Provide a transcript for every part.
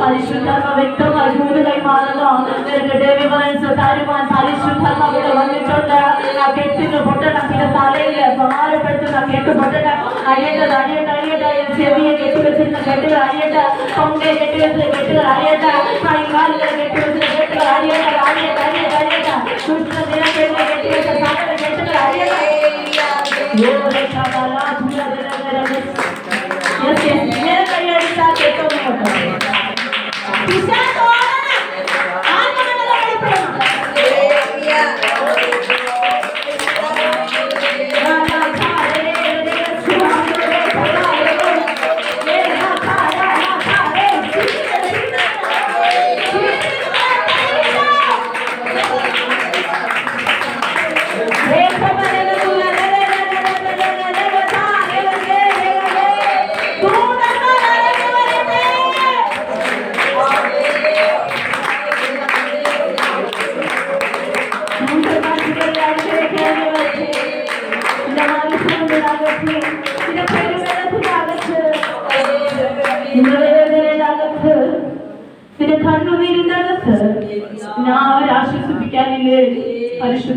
పరిశుద్ధాత్మ వ్యక్తంగా జూలులై మారలో నేను దేవి వలన తారిమా పరిశుద్ధాత్మ వ్యక్తంగా నా కెట్టిన పొట్ట నా కింద తాలేయ సమార పెడుతూ నా కెట్టు పొట్టట అయ్యేట అయ్యేట అయ్యేట చెవి ఎట్టు వేసిన గట్టిగా అయ్యేట పొంగే గట్టి వేసిన గట్టిగా అయ్యేట నా ఇంగాలు గట్టి వేసిన గట్టిగా అయ్యేట అయ్యేట అయ్యేట అయ్యేట చూసిన దిన పెట్టి గట్టి వేసిన గట్టిగా అయ్యేట ఏ 你瞎说。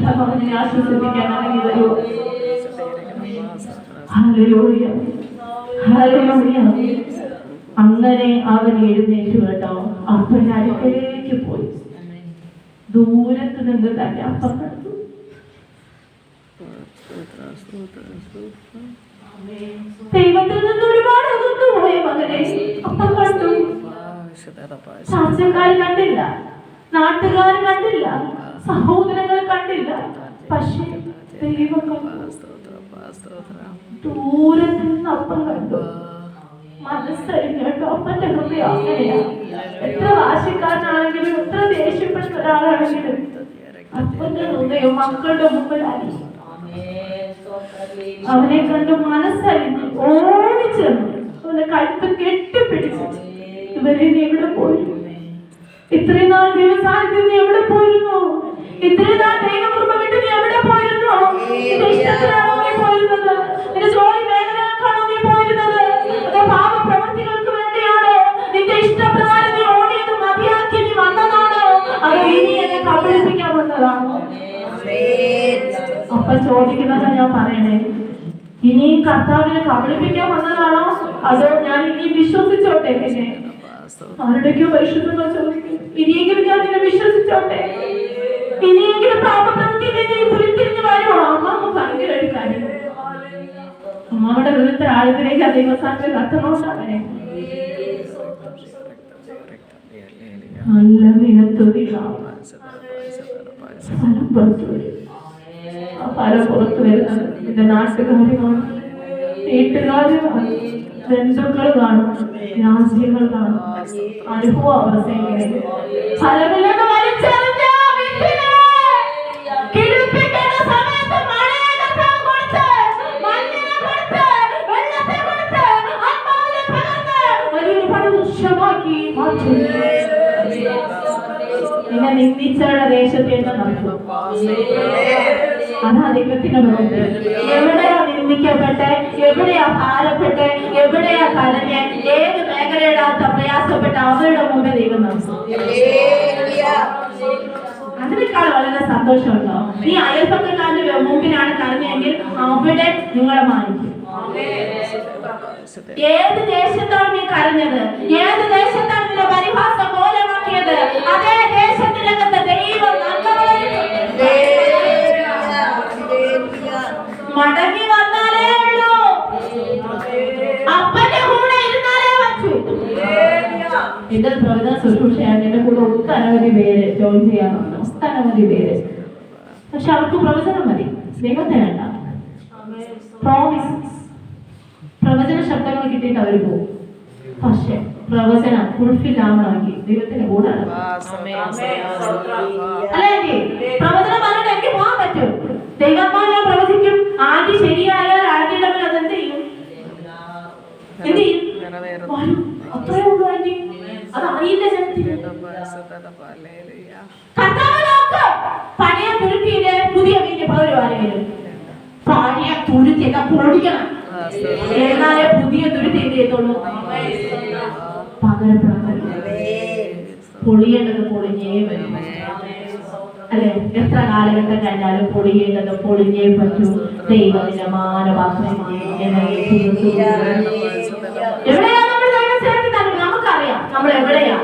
പറഞ്ഞിനെ ആശ്വസിപ്പിക്കാൻ ഇറങ്ങി വരൂ. അങ്ങനെ അവൻ എഴുന്നേറ്റ് കേട്ടോ. അപ്പൻ അടുക്കലേക്ക് പോയി. ദൂരത്ത് നിന്ന് തന്നെ അപ്പം കണ്ടു. ദൈവത്തിൽ നിന്ന് ഒരുപാട് അകന്നു പോയി മകനെ അപ്പം കണ്ടു. കണ്ടില്ല. നാട്ടുകാർ കണ്ടില്ല. സഹോദരങ്ങൾ കണ്ടില്ല. പക്ഷേ ദൈവം ദൂരത്ത് നിന്ന് അപ്പം കണ്ടു. എത്ര അവനെ കണ്ട് മനസ്സറിഞ്ഞു ഓടിച്ചു കഴുത്ത് കെട്ടിപ്പിടിച്ചു. ഇവരെ എവിടെ പോയിരുന്നു ഇത്രയും നാൾ ദൈവസാന്നിധ്യം നീ എവിടെ പോയിരുന്നു? ഇത്രയും നാൾ ദൈവകൃപ വിട്ട് നീ എവിടെ പോയിരുന്നു? നിന്റെ ഇനി ഞാൻ പറയണേ. ഇനി കർത്താവിനെ കബളിപ്പിക്കാൻ വന്നതാണോ? അതോ ഞാൻ ഇനി വിശ്വസിച്ചോട്ടെ പിന്നെ? ആരുടെയൊക്കെയോ പരിശുദ്ധങ്ങൾ ചോദിക്കും ഇനിയെങ്കിലും ഞാൻ നിന്നെ വിശ്വസിച്ചോട്ടെ? ഇനിയെങ്കിലും പാപപ്രവൃത്തി നീ പുലിത്തിരിഞ്ഞ് വരുമോ അമ്മ ഭയങ്കര ഒരു കാര്യം. അമ്മയുടെ ഹൃദയത്തിൽ ആഴത്തിലേക്ക് ആ ദൈവസാക്ഷി കത്തണോണ്ടാവനെ നല്ല നിലത്തൊരിലാണ് ഫലം പുറത്തു വരും പുറത്തു വരുന്നത് നിന്റെ നാട്ടുകാരുമാണ് കാണും ബന്ധുക്കൾ കാണും രാജ്യങ്ങൾ കാണും അനുഭവം അവസ്ഥയിലേക്ക് നടക്കും. അതാ ദൈവത്തിന്റെ പ്രവൃത്തി. എവിടെയാ നിന്ദിക്കപ്പെട്ട് എവിടെയാ ഭാരപ്പെട്ട് എവിടെയാ കരഞ്ഞ് ഏത് മേഖലയിടാത്ത പ്രയാസപ്പെട്ട് അവരുടെ മുമ്പിൽ ദൈവം അതിനേക്കാൾ വളരെ സന്തോഷമുണ്ടോ? ഈ അയൽപ്പക്കക്കാരുടെ മുമ്പിലാണ് കരഞ്ഞെങ്കിൽ അവിടെ നിങ്ങളെ മാനിക്കും. ഏത് ദേശത്താണ് നീ കരഞ്ഞത്? ഏത് ദേശത്താണ് നിന്റെ പരിഹാസം മൂലമാക്കിയത് അതേ ദേശത്തിനകത്ത് ദൈവം ജോയിൻ ചെയ്യാറുണ്ട് മതി പേര്. പക്ഷെ അവർക്ക് പ്രവചനം മതി. ദൈവത്തെ വേണ്ട. പ്രോമിസ് പ്രവചന ശബ്ദങ്ങൾ കിട്ടിയിട്ട് അവർ പോകും. പക്ഷെ പ്രവചനം ഫുൾഫിൽ ആവണമെങ്കിൽ ദൈവത്തിന്റെ കൂടെ അല്ലേ പ്രവചനം പറഞ്ഞിട്ട് എനിക്ക് പോകാൻ പറ്റും. പ്രവചിക്കും. ആദ്യം ശരിയായാൽ ആദ്യയുടെ മേൽ അത് എന്ത് ചെയ്യും? എന്ത് ചെയ്യും. അത്രേ ഉള്ളൂ ആന്റി അത് അറിയില്ല ജനത്തിന്. പൊളിയേണ്ടത് പൊളിഞ്ഞേ വരും അല്ലെ എത്ര കാലഘട്ടം കഴിഞ്ഞാലും പൊളിയേണ്ടത് പൊളിഞ്ഞേ പറ്റൂ ദൈവത്തിന്റെ മാനവാസം നമ്മൾ നമുക്കറിയാം നമ്മൾ എവിടെയാ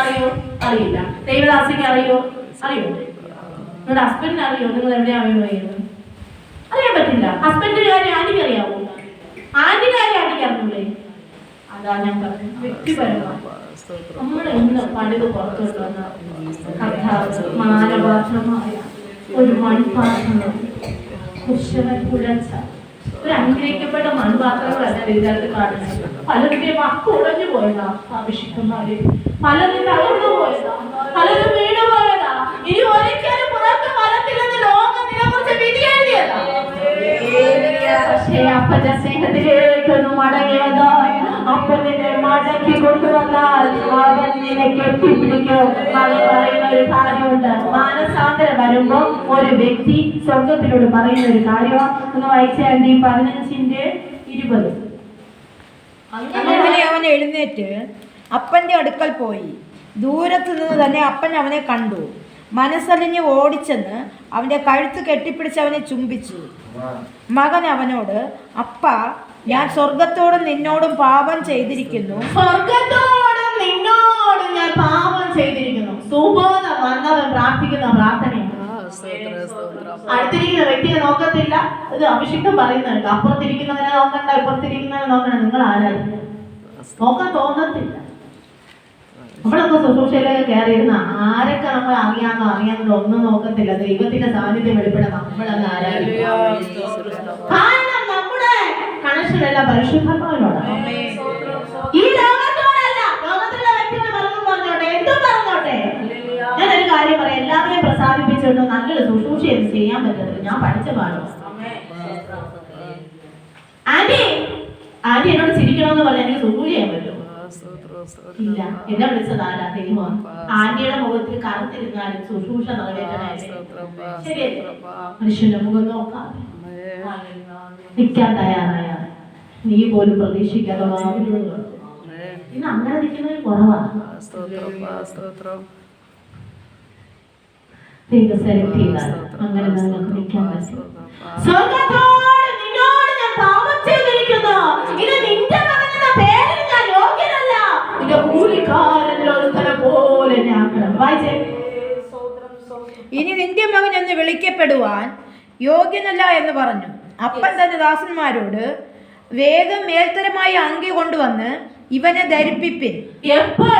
അറിയോ? അറിയില്ല. ദൈവദാസിക്ക് അറിയോ? അറിയോ? നിങ്ങളുടെ ഹസ്ബൻഡിന് അറിയോ? നിങ്ങൾ എവിടെയാണ് വീണു അറിയാൻ പറ്റില്ല. ഹസ്ബൻഡിന്റെ കാര്യം ആന്റിക്ക് അറിയാവോ? ആന്റിന്റെ കാര്യം ആന്റിക്ക് അറിഞ്ഞൂലേ അതാ ഞാൻ പറഞ്ഞത്. വ്യക്തിപരമാണ് നമ്മൾ ഇന്ന് പണിത് പുറത്തോട്ട് വന്ന കഥാവ് മാനവാസമായ ഒരു മൺപാത്രം കുശവൻ കുഴച്ച ഒരു അനുഗ്രഹിക്കപ്പെട്ട മൺപാത്രങ്ങളല്ല ഇതിനകത്ത് കാണുന്നത്. പലരുടെയും മക്ക ഉടഞ്ഞു പോയതാ അഭിഷിക്കന്മാര് പലരും അകന്നു പോയതാ. പലരും വീണു പോയതാ. ഇനി ഒരിക്കലും പുറത്ത് വരത്തില്ലെന്ന് ലോകം അപ്പന്റെ സ്നേഹത്തിലേക്കൊന്ന് മടങ്ങിയതോ അപ്പൊ നിന്നെ മടക്കി കൊണ്ടുവന്നാൽ അവൻ നിന്നെ കെട്ടിപ്പിടിക്കും. പറയുന്ന ഒരു കാര്യമുണ്ട്. വരുമ്പോ ഒരു വ്യക്തി സ്വർഗത്തിനോട് പറയുന്ന ഒരു കാര്യം ഒന്ന് വായിച്ചാൽ ഈ പതിനഞ്ചിന്റെ ഇരുപത്. അങ്ങനെ അവൻ എഴുന്നേറ്റ് അപ്പന്റെ അടുക്കൽ പോയി. ദൂരത്തു നിന്ന് തന്നെ അപ്പൻ അവനെ കണ്ടു. മനസ്സലിഞ്ഞ് ഓടിച്ചെന്ന് അവന്റെ കഴുത്ത് കെട്ടിപ്പിടിച്ച് അവനെ ചുംബിച്ചു. മകൻ അവനോട് അപ്പ ഞാൻ സ്വർഗത്തോടും നിന്നോടും പാപം ചെയ്തിരിക്കുന്നു. സ്വർഗത്തോടും നിന്നോടും ഞാൻ പാപം ചെയ്തിരിക്കുന്നു. സുബോധം വന്നവൻ പ്രാർത്ഥിക്കുന്ന പ്രാർത്ഥനയാണ്. അടുത്തിരിക്കുന്ന വ്യക്തിയെ നോക്കത്തില്ല. ഇത് അഭിഷിക്തം പറയുന്നുണ്ട്. അപ്പുറത്തിരിക്കുന്നവനെ നോക്കണ്ട ഇപ്പുറത്തിരിക്കുന്നവനെ നോക്കണ്ട. നിങ്ങൾ ആരാണ്? നോക്കാൻ തോന്നത്തില്ല. നമ്മളൊക്കെ ശുശ്രൂഷയിലൊക്കെ കയറിയിരുന്ന ആരൊക്കെ നമ്മൾ അറിയാമെന്നോ അറിയാമെന്നോ ഒന്നും നോക്കത്തില്ല. ദൈവത്തിന്റെ സാന്നിധ്യം വെളിപ്പെടാൻ നമ്മളത് ആരാധിക്കും എല്ലാം പരിശുദ്ധാത്മാവിനോടാണ് ഈ ലോകത്തോടല്ല ലോകത്തിലുള്ള വ്യക്തികൾ പറഞ്ഞു പറഞ്ഞോട്ടെ എന്തും പറഞ്ഞോട്ടെ. ഞാനൊരു കാര്യം പറയാം എല്ലാവരെയും പ്രസാദിപ്പിച്ചുകൊണ്ട് നല്ലൊരു ശുശ്രൂഷ എനിക്ക് ചെയ്യാൻ പറ്റത്തില്ല. ഞാൻ പഠിച്ച പാടും ആന്റി ആന്റി എന്നോട് ചിരിക്കണമെന്ന് പറഞ്ഞാൽ എനിക്ക് ശുശ്രൂഷ ചെയ്യാൻ പറ്റും ഇല്ല. എന്നെ വിളിച്ചത് ആരാ ദൈവം ആന്റിയുടെ മുഖത്തിൽ കറുത്തിരുന്നാലും ശുശ്രൂഷ മനുഷ്യന്റെ മുഖം നോക്കാതെ. നിൽക്കാൻ തയ്യാറായ നീ പോലും പ്രതീക്ഷിക്കാതെ ഇന്ന് അങ്ങനെ നിൽക്കുന്നത് കുറവാണ്. ദൈവം സെലക്ട് ചെയ്താണ് അങ്ങനെ നിങ്ങൾക്ക് നിൽക്കാൻ പറ്റും. വായിച്ചേ. ഇനി നിന്റെ മകൻ എന്ന് വിളിക്കപ്പെടുവാൻ യോഗ്യനല്ല എന്ന് പറഞ്ഞു. അപ്പൻ തന്റെ ദാസന്മാരോട് വേഗം മേൽത്തരമായി അങ്കി കൊണ്ടുവന്ന് ഇവനെ ധരിപ്പിപ്പിൻ. എപ്പോൾ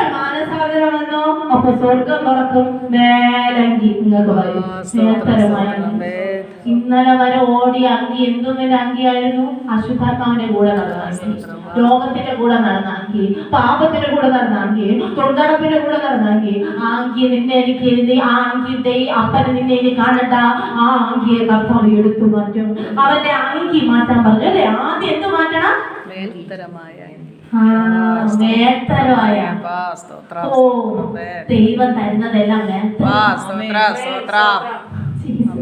സ്വർഗം തുറക്കും മേലങ്കി. നിങ്ങൾക്ക് വരും. ഇന്നലെ വരെ ഓടി അങ്കി എന്തുമില്ല അങ്കിയായിരുന്നു അശുദ്ധാത്മാവിന്റെ കൂടെ നടന്ന അങ്കി ലോകത്തിന്റെ കൂടെ നടന്ന അങ്കി പാപത്തിന്റെ കൂടെ നടന്ന അങ്കി തൊണ്ടടപ്പിന്റെ കൂടെ നടന്ന അങ്കി ആ അങ്കി നിന്നെ എനിക്ക് എഴുതി ആ അങ്കി ദൈ അപ്പനെ നിന്നെ എനിക്ക് കാണണ്ട. ആ അങ്കിയെ കർത്താവ് എടുത്തു മാറ്റും. അവന്റെ അങ്കി മാറ്റാൻ പറഞ്ഞു. അല്ലെ? ആദ്യം എന്ത് മാറ്റണം? ദൈവം തരുന്നതെല്ലാം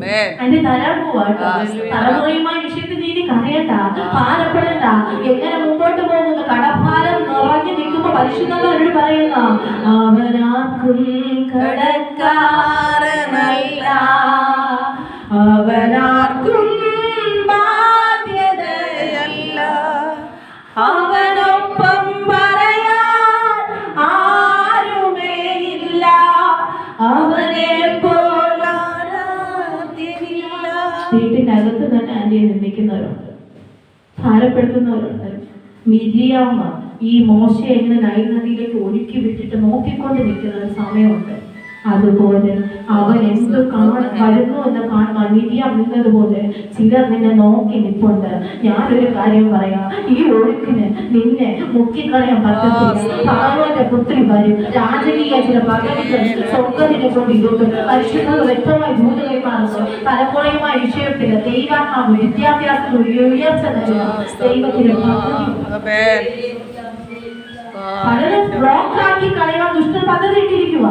അതിന്റെ തരാൻ പോവാട്ടോ തലമുറയുമായി വിഷയത്തിൽ നീതി കരയണ്ട. ഭാരപ്പെടണ്ട. എങ്ങനെ മുമ്പോട്ട് പോകുന്നു? കടഭാരം നിറഞ്ഞു നിൽക്കുമ്പോ പരിശുദ്ധവരോട് പറയുന്ന അവനാർക്കും കടക്കാരനല്ല. അവനാർക്കും ആന്റിയെ നിന്ദിക്കുന്നവരുണ്ട് ഭാരപ്പെടുത്തുന്നവരുണ്ട്. മിരിയാമ്മ ഈ മോശ എങ്ങനെ നൈനദിയിലേക്ക് ഒഴുക്കി വിട്ടിട്ട് നോക്കിക്കൊണ്ട് നിൽക്കുന്ന ഒരു സമയമുണ്ട്. അതുപോലെ അവൻ എന്ത് കാണ വരുന്നു എന്ന് കാണുവാൻ മിരിയാം നിന്നതുപോലെ ചിലർ നിന്നെ നോക്കി നിൽപ്പുണ്ട് ഞാനൊരു കാര്യം പറയാം. ഈ ഒഴുക്കിന് നിന്നെ മുക്കിക്കളയാൻ പറ്റത്തില്ല. പാവന്റെ പുത്രി വരും. രാജകീയ ചില പദവികൾ സ്വർഗത്തിനെ കൊണ്ട് ഇരുട്ടും പരിശുദ്ധത വ്യക്തമായി ഭൂതകൈ മാറുന്നു. തലമുറയുമായ വിഷയത്തിൽ ദൈവാത്മാവ് വിദ്യാഭ്യാസം ഉയർച്ച ദൈവത്തിന്റെ പലരും ബ്ലോക്ക് ആക്കി കളയാൻ ദുഷ്ട പദ്ധതി ഇട്ടിരിക്കുക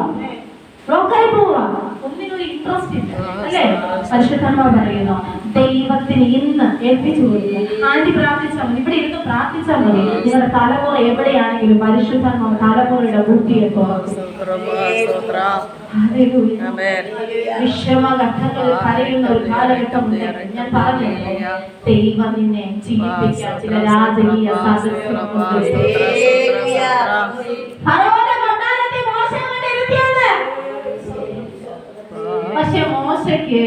ബ്ലോക്കായി പോവാ. ഒന്നിനും ഇൻട്രസ്റ്റ് ഇല്ല. അല്ലേ? പരിശുദ്ധമ്മ പറയുന്നു ദൈവത്തിന് ഇന്ന് ഏൽപ്പിച്ചു കൊടുക്കുക. ആന്റി പ്രാർത്ഥിച്ചാൽ മതി. ഇവിടെ ഇരുന്ന് പ്രാർത്ഥിച്ചാൽ മതി. നിങ്ങളുടെ തലമുറ എവിടെയാണെങ്കിലും പരിശുദ്ധമ്മ തലമുറയുടെ ബുദ്ധിയെ. വിഷമഘട്ടങ്ങളിൽ കരയുന്ന ഒരു കാലഘട്ടം ഉണ്ട്. ഞാൻ പറഞ്ഞു ദൈവം നിന്നെ ജീവിപ്പിക്കാൻ ചില രാജകീയ സാഹചര്യങ്ങളുണ്ട്. പക്ഷെ മോശയ്ക്ക്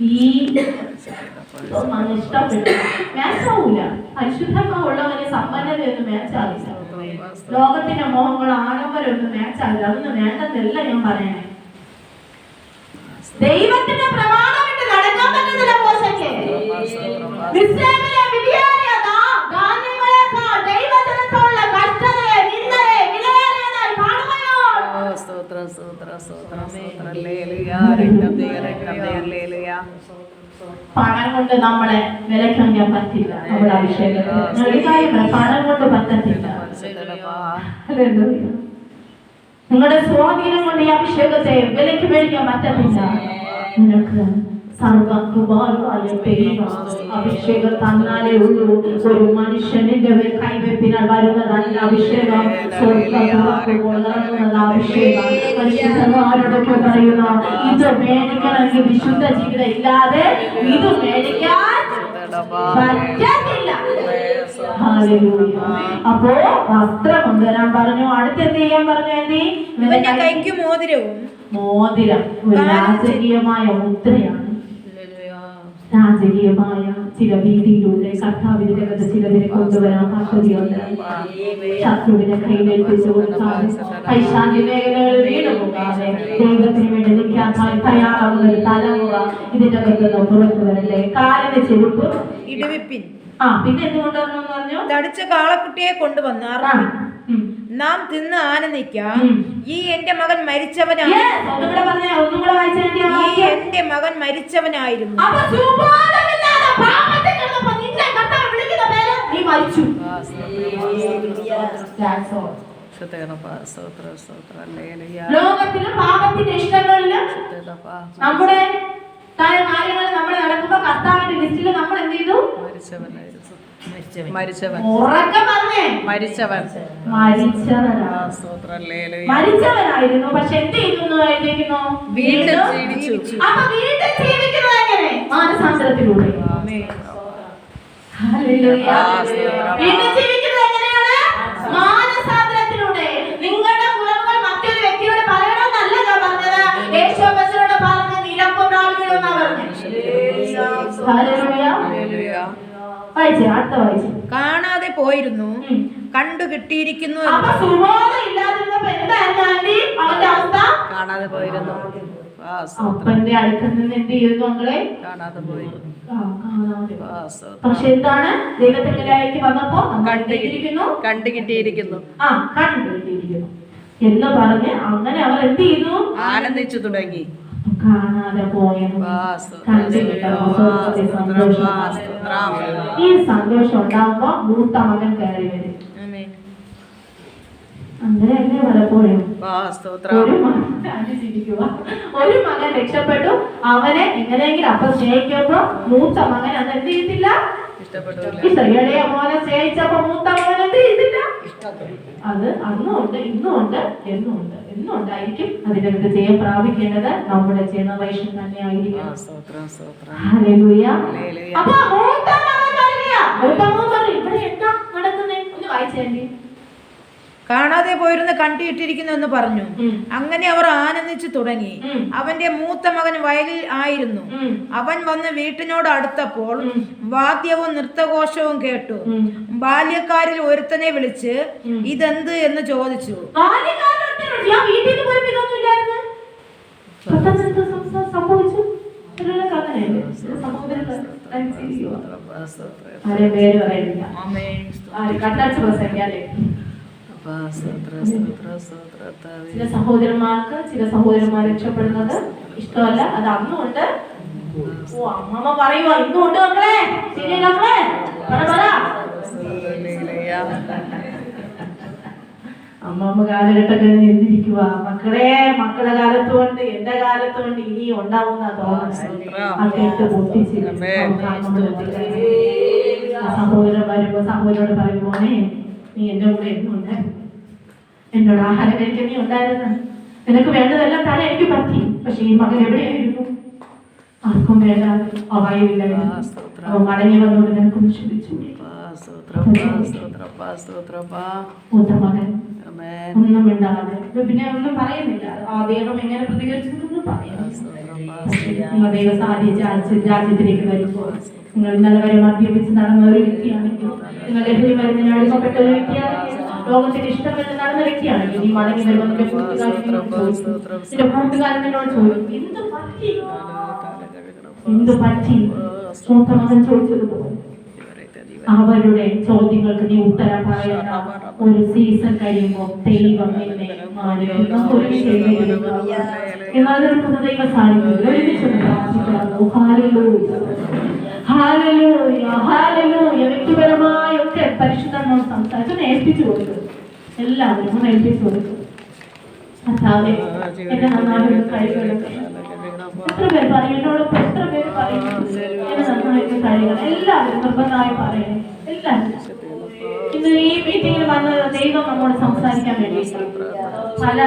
ഈ ഇഷ്ടപ്പെട്ടു മാച്ച് ആവൂല. പരിശുദ്ധമുള്ളവന് സമ്പന്നതയൊന്നും മാച്ച് ആവില്ല. ലോകത്തിന്റെ മോഹങ്ങൾ ആഡംബരമൊന്നും മാച്ച് ആവില്ല. അതൊന്നും വേണ്ടെന്നല്ല ഞാൻ പറയണേ. ദൈവത്തിന്റെ പ്രമാണമിട്ട് നടക്കാൻ പറ്റുന്നില്ല മോശയ്ക്ക്. പണം കൊണ്ട് നമ്മളെ വിലക്കാൻ പറ്റില്ല. നമ്മുടെ അഭിഷേകം പണം കൊണ്ട് പറ്റത്തില്ല. നിങ്ങളുടെ സ്വാധീനം കൊണ്ട് ഈ അഭിഷേകത്തെ വിലക്ക് മേടിക്കാൻ പറ്റത്തില്ല. നിനക്ക് സർവകൃപാലുവായ ദൈവം അഭിഷേകം തന്നാലേ ഉള്ളൂ. ഒരു മനുഷ്യനിന്റെ കൈവെപ്പിനാൽ വരുന്നതല്ല അഭിഷേകം. ഇറങ്ങുന്നത് അഭിഷേകം. പറയുന്നു ഇത് മേടിക്കണമെങ്കിൽ വിശുദ്ധ ജീവിതം ഇല്ലാതെ ഇത് മേടിക്കാൻ പറ്റത്തില്ല. അപ്പോ വസ്ത്രം കൊണ്ടുവരാൻ പറഞ്ഞു. അടുത്ത് എന്ത് ചെയ്യാൻ പറഞ്ഞു എന്തി മോതിരവും. മോതിരം. ഒരു രാജകീയമായ മുദ്രയാണ്. രാജകീയമായ ചില ഭീതിയിലൂടെ കർത്താവിന്റെ രംഗത്ത് ചിലതിനെ കൊണ്ടുവരാൻ പദ്ധതിയുണ്ട്. ശത്രുവിനെ കൈവേൽപ്പിച്ചു കൊടുക്കാതെ പൈശാചി മേഖലകളിൽ വീണു പോകാതെ ദൈവത്തിന് വേണ്ടി നിൽക്കാൻ തയ്യാറാവുന്ന ഒരു തലമുറ ഇതിന്റെ അകത്ത് പുറത്തു വരല്ലേ കാലിന്റെ ചെരുപ്പ്. ഇടുവിപ്പിൻ ആ പിന്നെ എന്തുകൊണ്ടാണെന്ന് പറഞ്ഞു? തടിച്ച കാളക്കുട്ടിയെ കൊണ്ടുവന്നു. നാം തിന്ന് ആനന്ദിക്കാം. ഈ എന്റെ മകൻ മരിച്ചവനാണ് ഈ. എന്റെ മകൻ മരിച്ചവനായിരുന്നു. ലോകത്തിലും പാപത്തിന്റെ ഇഷ്ടങ്ങളിലും നമ്മുടെ കാര്യം കാര്യങ്ങൾ നമ്മൾ നടക്കുമ്പോ കർത്താവിന്റെ ലിസ്റ്റിൽ നമ്മൾ എന്ത് ചെയ്തു മരിച്ചവൻ. മരിച്ചവൻ. മരിച്ചവനാണ് മരിച്ചവനായിരുന്നു പക്ഷെ എന്ത് ചെയ്തു എന്ന് എഴുതിയിരിക്കുന്നു വീണ്ടും ജീവിച്ചു. അപ്പൊ വീണ്ടും ജീവിക്കുന്നത് എങ്ങനെ? മാനസാന്തരത്തിലൂടെ. ഹല്ലേലൂയ. വീണ്ടും ജീവിക്കുന്നത് പോയിരുന്നു. കണ്ടു കിട്ടിയിരിക്കുന്നു കാണാതെ പോയിരുന്നു. കാണാതെ പോയി ആ, കാണാതെ. ആ, പക്ഷെ എന്താണ്? ദൈവത്തിലേക്ക് വന്നപ്പോ കണ്ടിരിക്കുന്നു കണ്ടു കിട്ടിയിരിക്കുന്നു. ആ കണ്ടിരിക്കുന്നു എന്ന് പറഞ്ഞ് അങ്ങനെ അവർ എന്ത് ചെയ്തു? ആനന്ദിച്ചു തുടങ്ങി. കാണാതെ പോയെന്നും. ഈ സന്തോഷം ഉണ്ടാകുമ്പോ മൂത്ത മകൻ കയറി വരും. അങ്ങനെയല്ലേ പലപ്പോഴും? ഒരു മകൻ ഒരു മകൻ രക്ഷപ്പെട്ടു. അവനെ എങ്ങനെയെങ്കിലും അപ്പൊ സ്നേഹിക്കുമ്പോ മൂത്ത മകൻ അത് എന്ത് ചെയ്തില്ല ഇഷ്ടപ്പെട്ടില്ല ഈ മോനെ സ്നേഹിച്ചപ്പോ മൂത്ത മോനെ അത് അന്നും ഉണ്ട് ഇന്നും ഉണ്ട് എന്നും ഉണ്ട് എന്നും ഉണ്ടായിരിക്കും അതിന്റെ അടുത്ത് ജയം പ്രാപിക്കേണ്ടത് നമ്മുടെ ജനറേഷൻ തന്നെ ആയിരിക്കും. അപ്പൊ മൂത്ത മകൻ ഇവിടെ എന്താ നടക്കുന്നേ? ഒന്ന് വായിച്ചേണ്ടി കാണാതെ പോയിരുന്ന് കണ്ടിട്ടിരിക്കുന്നു എന്ന് പറഞ്ഞു അങ്ങനെ അവർ ആനന്ദിച്ചു തുടങ്ങി അവന്റെ മൂത്ത മകൻ വയലിൽ ആയിരുന്നു അവൻ വന്ന് വീട്ടിനോട് അടുത്തപ്പോൾ വാദ്യവും നൃത്തഘോഷവും കേട്ടു. ബാല്യക്കാരിൽ ഒരുത്തനെ വിളിച്ച് ഇതെന്ത് എന്ന് ചോദിച്ചു സംഭവിച്ചു ചിലരൊക്കെ ചില സഹോദരങ്ങൾ അനുസരിക്കുക. ആ, സ്തോത്രം. ആരെയും പേര് പറയുന്നില്ല ആമേൻ. ആര് കണ്ണടച്ച് പ്രസംഗിക്കാല്ലേ ചില സഹോദരന്മാർക്ക് ചില സഹോദരന്മാർ രക്ഷപ്പെടുന്നത് ഇഷ്ടമല്ല. അത് അന്നുകൊണ്ട് ഓ അമ്മമ്മ പറയുവാ ഇന്നുകൊണ്ട് മക്കളെ. മക്കളെ? പറ പറ. അമ്മമ്മ കാലഘട്ടത്തിൽ എന്തിരിക്കുക മക്കളെ മക്കളുടെ കാലത്ത് കൊണ്ട് എന്റെ കാലത്ത് കൊണ്ട് ഇനി ഉണ്ടാവുന്ന പൊട്ടിച്ച് സഹോദരൻ വരുമ്പോ സഹോദരോട് പറയും മോനെ നീ എന്റെ കൂടെ എന്നും ഉണ്ടായിരുന്നു എന്നോട് ആഹാരം കഴിക്കാൻ നീ ഉണ്ടായിരുന്നു? നിനക്ക് വേണ്ടതെല്ലാം താൻ എനിക്ക് പറ്റി. പക്ഷെ ഈ മകൻ എവിടെയായിരുന്നു? ആർക്കും വേണ്ട അവായുവില്ല അവൻ മടങ്ങി വന്നുകൊണ്ട് നിനക്കൊന്ന് ചോദിച്ചു ഒന്നും മിണ്ടാതെ. പിന്നെ ഒന്നും പറയുന്നില്ല. ആ ദൈവം എങ്ങനെ പ്രതികരിച്ചു പറയാം ദൈവം സാധിച്ച് രാജ്യത്തിലേക്ക് വരുമ്പോൾ നിങ്ങൾ ഇന്നലെ വരെ മദ്യപിച്ച് നടന്ന ഒരു വ്യക്തിയാണെങ്കിൽ നിങ്ങൾ ലഹരി മരുന്നിന് അടിമപ്പെട്ട ഒരു വ്യക്തിയാണെങ്കിൽ ലോകത്തിന് നടന്ന വ്യക്തിയാണെങ്കിൽ ഈ മടങ്ങി വരുമ്പോൾ നിന്റെ കൂട്ടുകാരൻ ചോദിക്കും. എന്ത് പറ്റി? എന്ത് പറ്റി? മൂത്ത അവരുടെ ചോദ്യങ്ങൾക്ക് നീ ഉത്തരം പറയുന്ന ഒരു സീസൺ കഴിയുമ്പോൾ ദൈവം എന്നാൽ നിൽക്കുന്ന ദൈവ ഹാലലൂയ വ്യക്തിപരമായൊക്കെ പരിശുദ്ധങ്ങൾ സംസാരിച്ചു. ഏൽപ്പിച്ചു കൊടുക്കും. എല്ലാവരും ഒന്ന് ഏൽപ്പിച്ചു കഴിവുകളൊക്കെ എത്ര പേര് പറയും? എത്ര പേര് പറയും? എന്നെ എല്ലാവരും നിർബന്ധമായി പറയണം. എല്ലാവരും. ഇന്ന് ഈ മീറ്റിംഗിൽ വന്ന ദൈവം നമ്മോട് സംസാരിക്കാൻ വേണ്ടി. പല